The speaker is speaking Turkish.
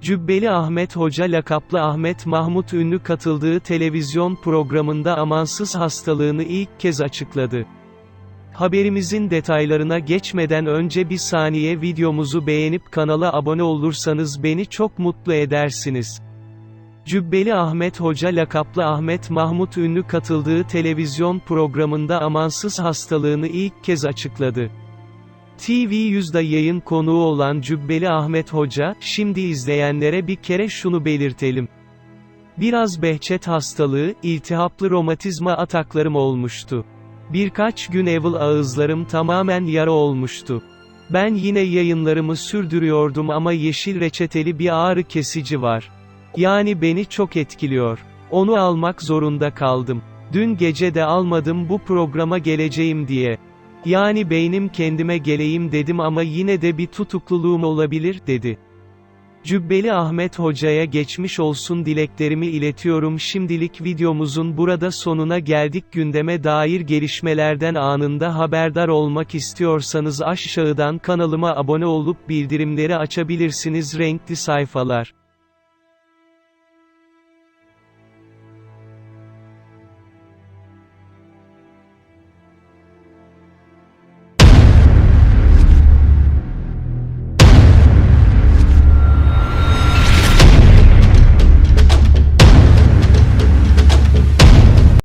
Cübbeli Ahmet Hoca lakaplı Ahmet Mahmut Ünlü katıldığı televizyon programında amansız hastalığını ilk kez açıkladı. Haberimizin detaylarına geçmeden önce bir saniye videomuzu beğenip kanala abone olursanız beni çok mutlu edersiniz. Cübbeli Ahmet Hoca lakaplı Ahmet Mahmut Ünlü katıldığı televizyon programında amansız hastalığını ilk kez açıkladı. TV100'da yayın konuğu olan Cübbeli Ahmet Hoca, şimdi izleyenlere bir kere şunu belirtelim. Biraz behçet hastalığı, iltihaplı romatizma ataklarım olmuştu. Birkaç gün evvel ağızlarım tamamen yara olmuştu. Ben yine yayınlarımı sürdürüyordum ama yeşil reçeteli bir ağrı kesici var. Yani beni çok etkiliyor. Onu almak zorunda kaldım. Dün gece de almadım bu programa geleceğim diye. Yani beynim kendime geleyim dedim ama yine de bir tutukluluğum olabilir, dedi. Cübbeli Ahmet Hoca'ya geçmiş olsun dileklerimi iletiyorum şimdilik videomuzun burada sonuna geldik gündeme dair gelişmelerden anında haberdar olmak istiyorsanız aşağıdan kanalıma abone olup bildirimleri açabilirsiniz renkli sayfalar.